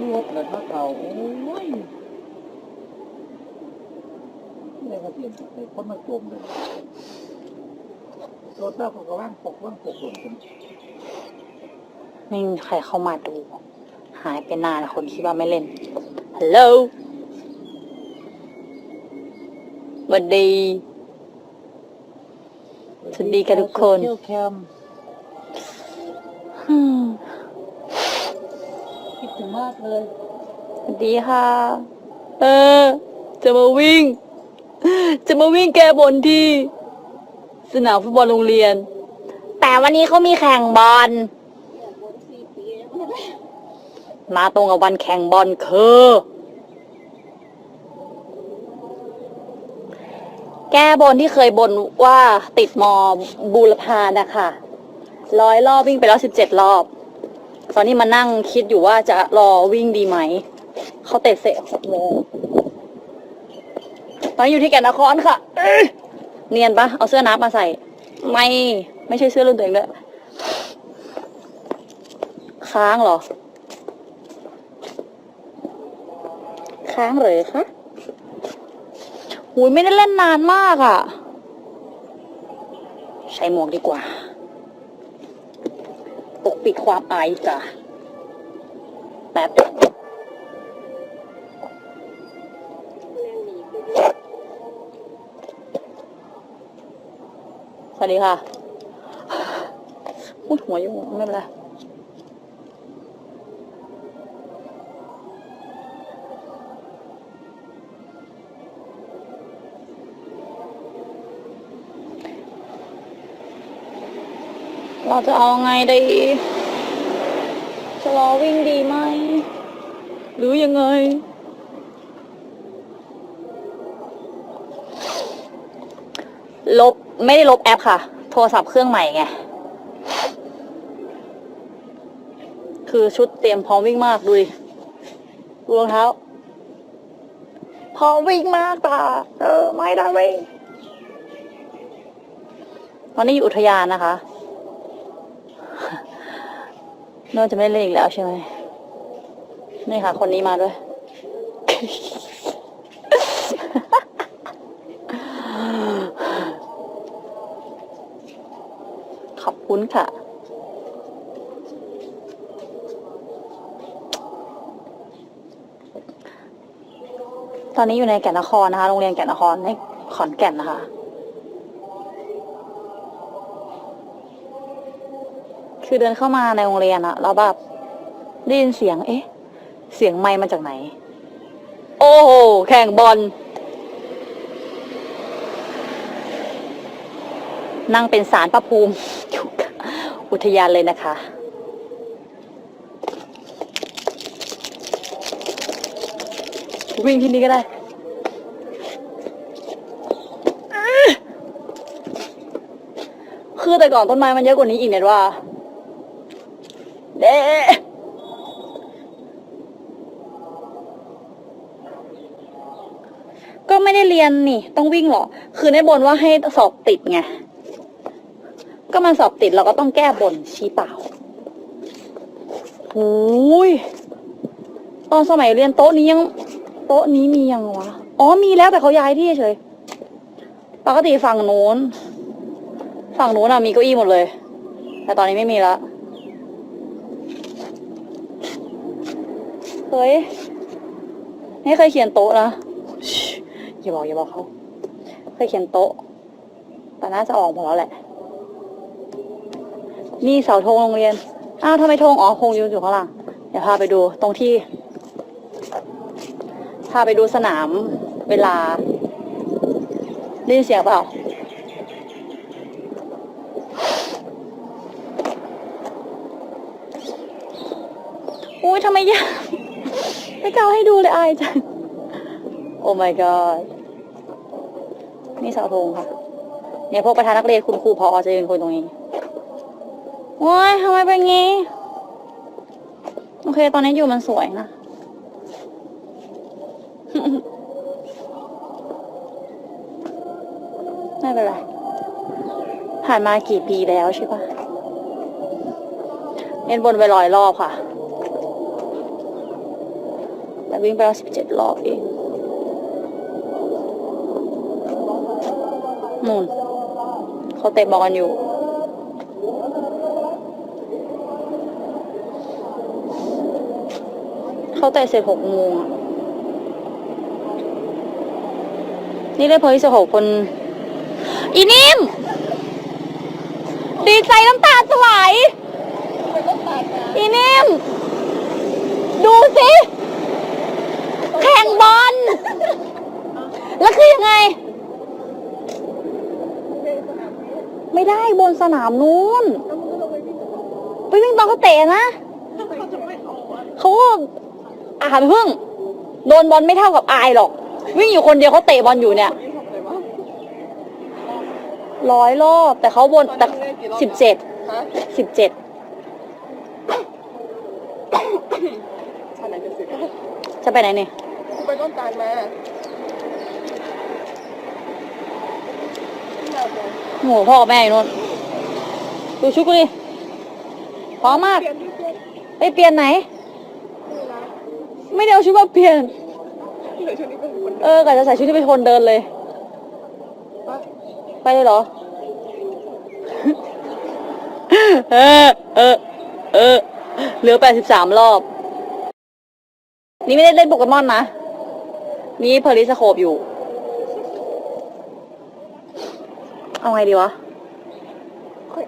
มันลบเลยถ้าเขาโอ้ยนี่อะไรก็เปลี่ยนไปคนมาจมเลยโซต้าเขาก็ว่างปกว่างปกหล่นกันไม่มีใครเข้ามาดู หายไปนานคนคิดว่าไม่เล่นฮัลโหลสวัสดีสวัสดีค่ะทุกคน ถึงมากเลยสวัสดีค่ะ เออ จะมาวิ่ง จะมาวิ่งแก้บนที่ สนามฟุตบอลโรงเรียน แต่วันนี้เขามีแข่งบอล มาตรงกับวันแข่งบอลคือ แก้บนที่เคยบนว่าติดมอบูรพานะคะร้อยรอบวิ่งไปแล้วสิบเจ็ดรอบ ตอนนี้มานั่งคิดอยู่ว่าจะรอวิ่งดีไหม เขาเตะเสะหกโมงตอนนี้อยู่ที่แก่นนครค่ะเเนียนปะเอาเสื้อนับมาใส่ ไม่ ไม่ใช่เสื้อรุ่นตัวเองด้วยค้างเหรอ ค้างเลยคะหูยไม่ได้เล่นนานมากอะ่ะใช้หมวกดีกว่า ปกปิดความอายจ้ะแป๊บสวัสดีค่ะพูดหัวอยู่ไม่เป็นไร เราจะเอาไงดีจะรอวิ่งดีไหม หรือยังไง ลบไม่ได้ลบแอปค่ะ โทรศัพท์เครื่องใหม่ไง คือชุดเตรียมพร้อมวิ่งมากดูดิรองเท้าพร้อมวิ่งมากตาเออ ไม่ได้วิ่งตอนนี้อยู่อุทยานนะคะ โน่าจะไม่เล่นอีกแล้วใช่ไหมนี่ค่ะ คนนี้มาด้วย ขอบคุณค่ะ ตอนนี้อยู่ในแก่นนครนะคะ โรงเรียนแก่นนครในขอนแก่นนะคะ คือเดินเข้ามาในโรงเรียนอะแล้วแบบได้ยินเสียง เอ๊ะ เสียงไมค์มาจากไหน โอ้โห แข่งบอล นั่งเป็นสารประภูมิอยู่อุทยานเลยนะคะ วิ่งที่นี่ก็ได้คือแต่ก่อนต้นไม้มันเยอะกว่านี้อีกเนี่ยว่า เด้ก็ไม่ได้เรียนนี่ ต้องวิ่งเหรอ คือในบนว่าให้สอบติดไง ก็มันสอบติดเราก็ต้องแก้บนชี้เปล่าหูยตอนสมัยเรียนโต๊ะนี้ยัง โต๊ะนี้มียังวะ อ๋อมีแล้วแต่เขาย้ายที่เฉย ปกติฝั่งโน้น ฝั่งโน้นอะมีเก้าอี้หมดเลย แต่ตอนนี้ไม่มีแล้ว เฮ้ยไม่เคยเขียนโต๊ะนะอย่าบอกอย่าบอกเขาเคยเขียนโต๊ะ แต่น่าจะออกหมดแล้วแหละ นี่เสาธงโรงเรียน อ้าวทำไมธงอ๋อคงยู่อยู่ข้างหลังเดี๋ยวพาไปดูตรงที่ พาไปดูสนามเวลาได้ยินเสียงเปล่าอุ้ยทำไมยาก ไม่กล้าให้ดูเลยอายจัง โอ้ my god นี่เสาธงค่ะ เนี่ยพวกประธานนักเรียนคุณครูพอจะยืนคุยตรงนี้ โอ้ยทำไมเป็นงี้ โอเค ตอนนี้อยู่มันสวยนะ ไม่เป็นไร ผ่านมากี่ปีแล้วใช่ปะเล่นบนไปร้อยรอบค่ะ วิ่งไปแล้วสิบเจ็ดรอบเองนู่นเขาเตะบอลกันอยู่เขาเตะเสร็จหกโมงนี่ได้เพลที่สิบหกคน อีนิ่มดีใจน้ำตาจะไหลอีนิ่มดูสิ แข่งบอล แล้วคือยังไง ไม่ได้บนสนามนู้น ไปวิ่งตอนเขาเตะนะเขาอาหารพึ่ง โดนบอลไม่เท่ากับอายหรอก วิ่งอยู่คนเดียวเขาเตะบอลอยู่เนี่ยร้อยรอบแต่เขาบนแต่สิบเจ็ดสิบเจ็ดจะไปไหนเนี่ย กูไปต้นตาลมาโหพ่อกับแม่อยู่นู่นดูชุดกูดิพร้อมมากเปลี่ยนที่กูไปเปลี่ยนไหน ไม่ได้เอาชุดมาเปลี่ยนเหลือชุดนี้เป็นคนเออกะจะใส่ชุดที่เป็นคนเดินเลยปะไปเลยเหรอ เออ เออ เออ เหลือแปดสิบสามรอบ นี่ไม่ได้เล่นโปเกมอนนะ นี่เพลิสโคปอยู่ เอาไงดีวะ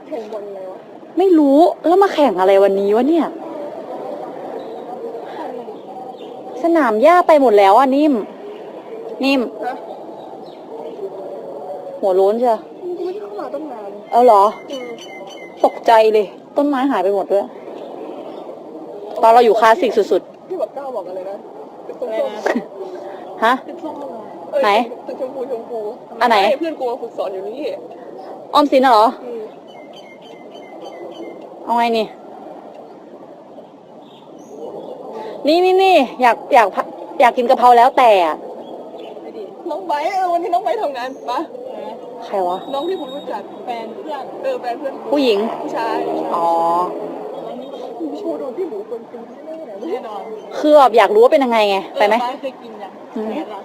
แข่งบอลเลยวะไม่รู้แล้วมาแข่งอะไรวันนี้วะเนี่ย สนามหญ้าไปหมดแล้วอะนิ่ม นิ่มฮะหัวโล้นใช่ปะกูไม่ได้เข้ามาตั้งนานเอาเหรออืมตกใจเลย ต้นไม้หายไปหมดด้วย ตอนเราอยู่คลาสสิกสุดพี่บอกก้าวบอกอะไรนะตึกส้มๆ ฮะๆตึกส้มไหนตึกชมพูชมพูอันไหน เพื่อนกูมาฝึกสอนอยู่นี่ออมสินน่ะเหรอ อืมเอาไงนี่ นี่นี่นี่อยากอยากพะอยากกินกะเพราแล้วแต่อะไปดิน้องไบร์ทเออวันนี้น้องไบร์ททำงานปะใครวะ น้องที่ผมรู้จักแฟนเพื่อนเออแฟนเพื่อนกูผู้หญิง ผู้ชายอ๋อพี่ ชูโดนพี่หมูคนกินแน่ๆแน่นอนคือแบบอยากรู้ว่าเป็นยังไงไง ไปไหมเคยกินยังหืมแน่นอน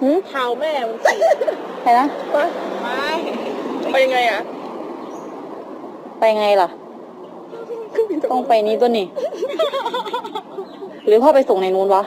หืมเท้าแม่มันสีใครนะไปไปยังไงอะ ไปไงล่ะ ต้องไปนี้ตัวนี่ หรือพ่อไปส่งในนู้นวะ